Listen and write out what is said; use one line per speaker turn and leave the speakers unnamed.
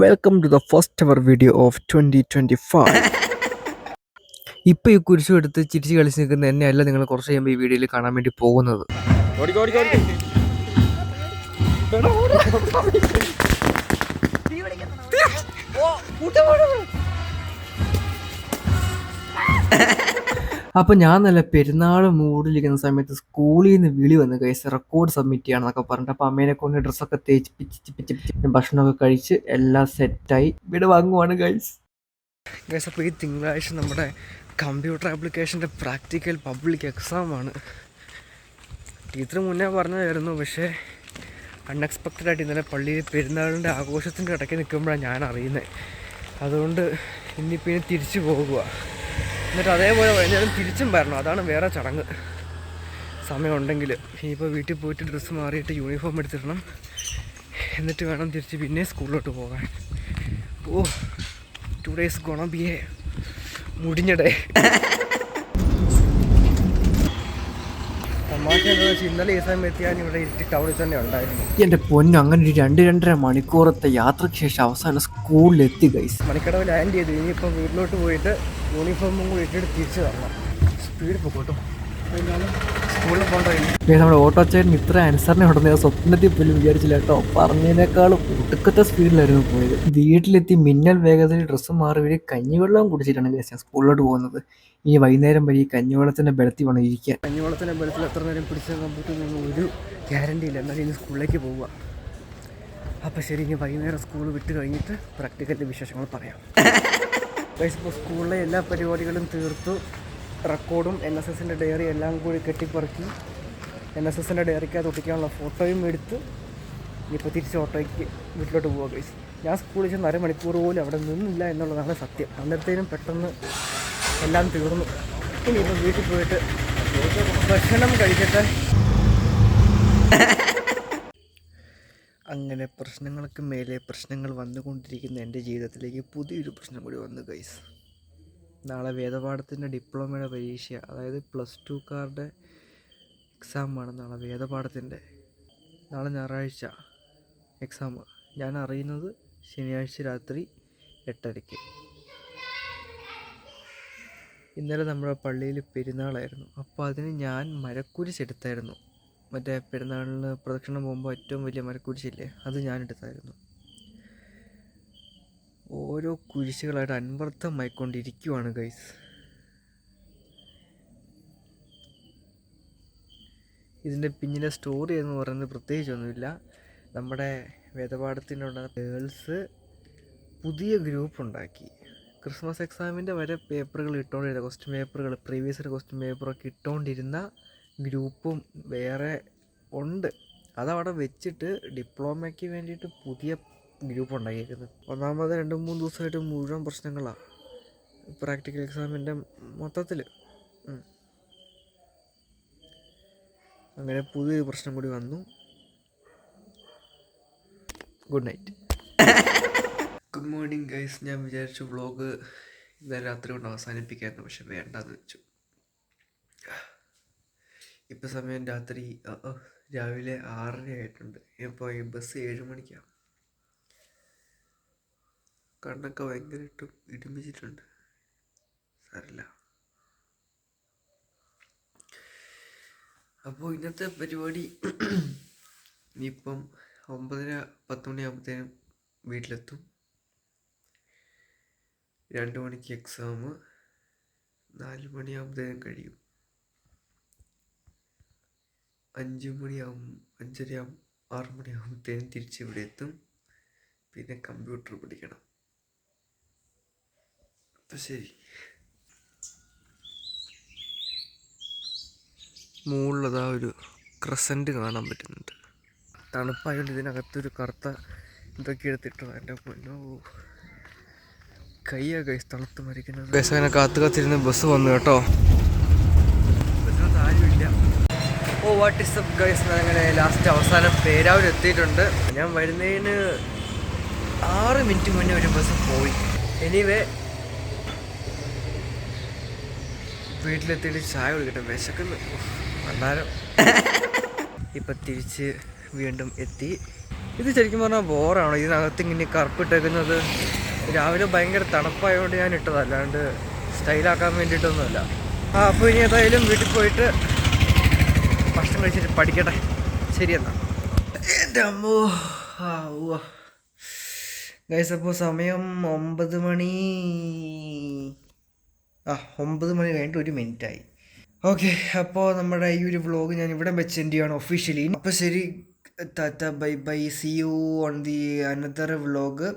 Welcome to the first our video of twenty twenty five ഇപ്പൊ ഈ കുരിശു എടുത്ത് ചിരിച്ച് കളിച്ച് നിൽക്കുന്ന എന്നെ അല്ല നിങ്ങൾ കുറച്ച് കഴിയുമ്പോൾ ഈ വീഡിയോയിൽ കാണാൻ വേണ്ടി പോകുന്നത്. അപ്പൊ ഞാൻ നല്ല പെരുന്നാൾ മൂഡിലിരിക്കുന്ന സമയത്ത് സ്കൂളിൽ നിന്ന് വിളി വന്ന് കഴിച്ച് റെക്കോർഡ് സബ്മിറ്റ് ചെയ്യണമെന്നൊക്കെ പറഞ്ഞിട്ട് അപ്പോൾ അമ്മേനെ കൊണ്ട് ഡ്രസ്സൊക്കെ തേച്ച് പിച്ച് പിച്ച് പിച്ച് ഭക്ഷണമൊക്കെ കഴിച്ച് എല്ലാം സെറ്റായി ഇവിടെ വാങ്ങുവാണ് ഗൈസ് ഗൈസ് അപ്പോൾ ഈ തിങ്കളാഴ്ച നമ്മുടെ കമ്പ്യൂട്ടർ ആപ്ലിക്കേഷന്റെ പ്രാക്ടിക്കൽ പബ്ലിക് എക്സാമാണ് ടീച്ചർ മുന്നേ പറഞ്ഞതായിരുന്നു പക്ഷേ അൺഎക്സ്പെക്റ്റഡ് ആയിട്ട് ഇന്നലെ പള്ളിയിൽ പെരുന്നാളിന്റെ ആഘോഷത്തിന്റെ ഇടയ്ക്ക് നിൽക്കുമ്പോഴാണ് ഞാൻ അറിയുന്നത് അതുകൊണ്ട് ഇന്നിപ്പോൾ ഇനി തിരിച്ചു പോകുക എന്നിട്ട് അതേപോലെ വൈകുന്നേരം തിരിച്ചും വരണം. അതാണ് വേറെ ചടങ്ങ്. സമയമുണ്ടെങ്കിൽ ഇനിയിപ്പോൾ വീട്ടിൽ പോയിട്ട് ഡ്രസ്സ് മാറിയിട്ട് യൂണിഫോം എടുത്തിടണം. എന്നിട്ട് വേണം തിരിച്ച് പിന്നെ സ്കൂളിലോട്ട് പോകാൻ. ഓ ടു ഡേയ്സ് ഗുണം ബി എ മുടിഞ്ഞടേ. തമാശ എന്താ വെച്ചാൽ ഇന്നലെ ഈ സമയത്ത് ഞാൻ ഇവിടെ ഇരുട്ടി ടൗണിൽ തന്നെ ഉണ്ടായിരുന്നു. എന്റെ പൊന്നു അങ്ങനെ ഒരു രണ്ട് രണ്ടര മണിക്കൂറത്തെ യാത്രയ്ക്ക് ശേഷം അവസാനം സ്കൂളിലെത്തി ഗൈസ് മണിക്കടവ് ലാൻഡ് ചെയ്തു. ഇനിയിപ്പോൾ വീട്ടിലോട്ട് പോയിട്ട് യൂണിഫോമും കൂടി ഇട്ടിട്ട് തിരിച്ചു തരണം സ്പീഡ് പോകട്ടോ സ്കൂളിൽ പോകണ്ട നമ്മുടെ ഓട്ടോ ചേട്ടൻ ഇത്ര ആൻസറിനെ ഉടനെ സ്വപ്നത്തിൽ പോലും വിചാരിച്ചില്ല കേട്ടോ. പറഞ്ഞതിനേക്കാളും ഒടുക്കത്തെ സ്പീഡിലായിരുന്നു പോയത്. വീട്ടിലെത്തി മിന്നൽ വേഗത്തിൽ ഡ്രസ്സ് മാറി വഴി കഞ്ഞിവെള്ളം കുടിച്ചിട്ടാണ് ഗൈസ് ഞാൻ സ്കൂളിലോട്ട് പോകുന്നത്. ഈ വൈകുന്നേരം വഴി കഞ്ഞിവെള്ളത്തിന്റെ ബലത്തിൽ വേണം ഇരിക്കാൻ. കഞ്ഞിവെള്ളത്തിന്റെ ബലത്തിൽ എത്ര നേരം പിടിച്ചാൽ നമുക്ക് ഒരു ഗ്യാരണ്ടി ഇല്ല. എന്നാലും ഇനി സ്കൂളിലേക്ക് പോവുക. അപ്പോൾ ശരി ഇനി വൈകുന്നേരം സ്കൂൾ വിട്ട് കഴിഞ്ഞിട്ട് പ്രാക്ടിക്കലിന്റെ വിശേഷങ്ങൾ പറയാം. ഇപ്പോൾ സ്കൂളിലെ എല്ലാ പരിപാടികളും തീർത്തു. റെക്കോർഡും എൻ എസ് എസിന്റെ ഡയറി എല്ലാം കൂടി കെട്ടിപ്പറക്കി എൻ എസ് എസിന്റെ ഡയറിക്കകത്ത് ഒട്ടിക്കാനുള്ള ഫോട്ടോയും എടുത്ത് ഇനിയിപ്പോൾ തിരിച്ച് ഓട്ടോയ്ക്ക് വീട്ടിലോട്ട് പോവുക കഴിച്ചു ഞാൻ സ്കൂളിൽ ചെന്ന് അരമണിക്കൂർ പോലും അവിടെ നിന്നില്ല എന്നുള്ളതാണ് സത്യം. അന്നത്തേനും പെട്ടെന്ന് എല്ലാം തീർന്നു. ഇനിയിപ്പോൾ വീട്ടിൽ പോയിട്ട് ഭക്ഷണം കഴിക്കട്ടെ. അങ്ങനെ പ്രശ്നങ്ങൾക്ക് മേലെ പ്രശ്നങ്ങൾ വന്നുകൊണ്ടിരിക്കുന്ന എന്റെ ജീവിതത്തിലേക്ക് പുതിയൊരു പ്രശ്നം കൂടി വന്നു ഗൈസ് നാളെ വേദപാഠത്തിന്റെ ഡിപ്ലോമയുടെ പരീക്ഷ അതായത് പ്ലസ് ടുക്കാരുടെ എക്സാമാണ് നാളെ വേദപാഠത്തിന്റെ. നാളെ ഞായറാഴ്ച എക്സാം ഞാൻ അറിയുന്നത് ശനിയാഴ്ച രാത്രി എട്ടരയ്ക്ക്. ഇന്നലെ നമ്മുടെ പള്ളിയിൽ പെരുന്നാളായിരുന്നു. അപ്പോൾ അതിന് ഞാൻ മരക്കുരിശെടുത്തായിരുന്നു മറ്റേ പെരുന്നാളിന് പ്രദക്ഷിണം പോകുമ്പോൾ ഏറ്റവും വലിയ മരക്കുരിശില്ലേ അത് ഞാൻ എടുത്തായിരുന്നു. ഓരോ കുരിശുകളായിട്ട് അൻവർത്ഥമായിക്കൊണ്ടിരിക്കുവാണ് ഗൈസ് ഇതിന്റെ പിന്നിലെ സ്റ്റോറി എന്ന് പറയുന്നത് പ്രത്യേകിച്ചൊന്നുമില്ല. നമ്മുടെ വേദപാഠത്തിനുള്ള ഗേൾസ് പുതിയ ഗ്രൂപ്പ് ഉണ്ടാക്കി. ക്രിസ്മസ് എക്സാമിന്റെ വരെ പേപ്പറുകൾ ഇട്ടുകൊണ്ടിരുന്ന ക്വസ്റ്റ്യൻ പേപ്പറുകൾ പ്രീവിയസ് ഇയർ ക്വസ്റ്റ്യൻ പേപ്പറൊക്കെ ഇട്ടുകൊണ്ടിരുന്ന ഗ്രൂപ്പും വേറെ ഉണ്ട്. അതവിടെ വെച്ചിട്ട് ഡിപ്ലോമയ്ക്ക് വേണ്ടിയിട്ട് പുതിയ ഗ്രൂപ്പ് ഉണ്ടാക്കിയിരിക്കുന്നത് ഒന്നാമത് രണ്ട് മൂന്ന് ദിവസമായിട്ട് മുഴുവൻ പ്രശ്നങ്ങളാണ് പ്രാക്ടിക്കൽ എക്സാമിന്റെ മൊത്തത്തിൽ അങ്ങനെ പുതിയൊരു പ്രശ്നം കൂടി വന്നു. Good night. Good morning guys. ഞാൻ വിചാരിച്ചു വ്ളോഗ് ഇന്നലെ രാത്രി കൊണ്ട് അവസാനിപ്പിക്കായിരുന്നു പക്ഷെ വേണ്ടെന്ന് വെച്ചു. ഇപ്പം സമയം രാത്രി രാവിലെ ആറര ആയിട്ടുണ്ട് ഇപ്പോൾ ഈ ബസ് ഏഴ് മണിക്കാണ്. കണ്ണൊക്കെ ഭയങ്കരമായിട്ട് ഇടിമിച്ചിട്ടുണ്ട് സാരല്ല. അപ്പോൾ ഇന്നത്തെ പരിപാടി ഇനിയിപ്പം ഒമ്പതര പത്ത് മണിയാകുമ്പോഴത്തേനും വീട്ടിലെത്തും. രണ്ട് മണിക്ക് എക്സാം നാല് മണിയാകുമ്പോഴത്തേനും കഴിയും. അഞ്ച് മണിയാകും അഞ്ചരയാവും ആറ് മണിയാകുമ്പോഴത്തേനും തിരിച്ച് ഇവിടെ എത്തും പിന്നെ കമ്പ്യൂട്ടർ പഠിക്കണം. അപ്പം ശരി. മുകളിലതാ ഒരു ക്രസന്റ് കാണാൻ പറ്റുന്നുണ്ട്. തണുപ്പായതുകൊണ്ട് ഇതിനകത്തൊരു കറുത്ത ഇതൊക്കെ എടുത്തിട്ടോ എന്റെ പൊന്നോ. കയ്യാ കൈസ് തണുത്ത് മരിക്കുന്നത്. ബസ് അങ്ങനെ കാത്തു കാത്തിരുന്ന് ബസ് വന്നു കേട്ടോ. ബസ്സിനകത്ത് ആരുമില്ല. Oh what is up guys അങ്ങനെ ലാസ്റ്റ് അവസാനം പേരാവൂർ എത്തിയിട്ടുണ്ട്. ഞാൻ വരുന്നതിന് ആറ് മിനിറ്റ് മുന്നേ ഒരു ബസ് പോയി. എനിവേ വീട്ടിലെത്തിയിട്ട് ചായ കുടിക്കട്ടെ. വിശക്കുന്നു. വന്നാലും. ഇപ്പം തിരിച്ച് വീണ്ടും എത്തി. ഇത് ശരിക്കും പറഞ്ഞാൽ ബോറാണ്. ഇതിനകത്ത് ഇങ്ങനെ കറുപ്പിട്ടേക്കുന്നത്. രാവിലെ ഭയങ്കര തണുപ്പായതുകൊണ്ട് ഞാൻ ഇട്ടത് അല്ലാണ്ട് സ്റ്റൈലാക്കാൻ വേണ്ടിയിട്ടൊന്നുമല്ല. ആ അപ്പോൾ ഇനി ഏതായാലും വീട്ടിൽ പോയിട്ട് ഭക്ഷണം കഴിച്ചിട്ട് പഠിക്കട്ടെ. ശരി എന്നാ. എന്റെ അമ്മോ. ആ ഓ ഗൈസ് അപ്പോൾ സമയം ഒമ്പത് മണി. ആ ഒമ്പത് മണി കഴിഞ്ഞിട്ട് ഒരു മിനിറ്റായി. ഓക്കെ അപ്പോൾ നമ്മുടെ ഈ ഒരു വ്ലോഗ് ഞാൻ ഇവിടെ വെച്ച് എന്റെ ഒഫീഷ്യലി അപ്പോൾ ശരി താത്ത bye bye see you on the another vlog.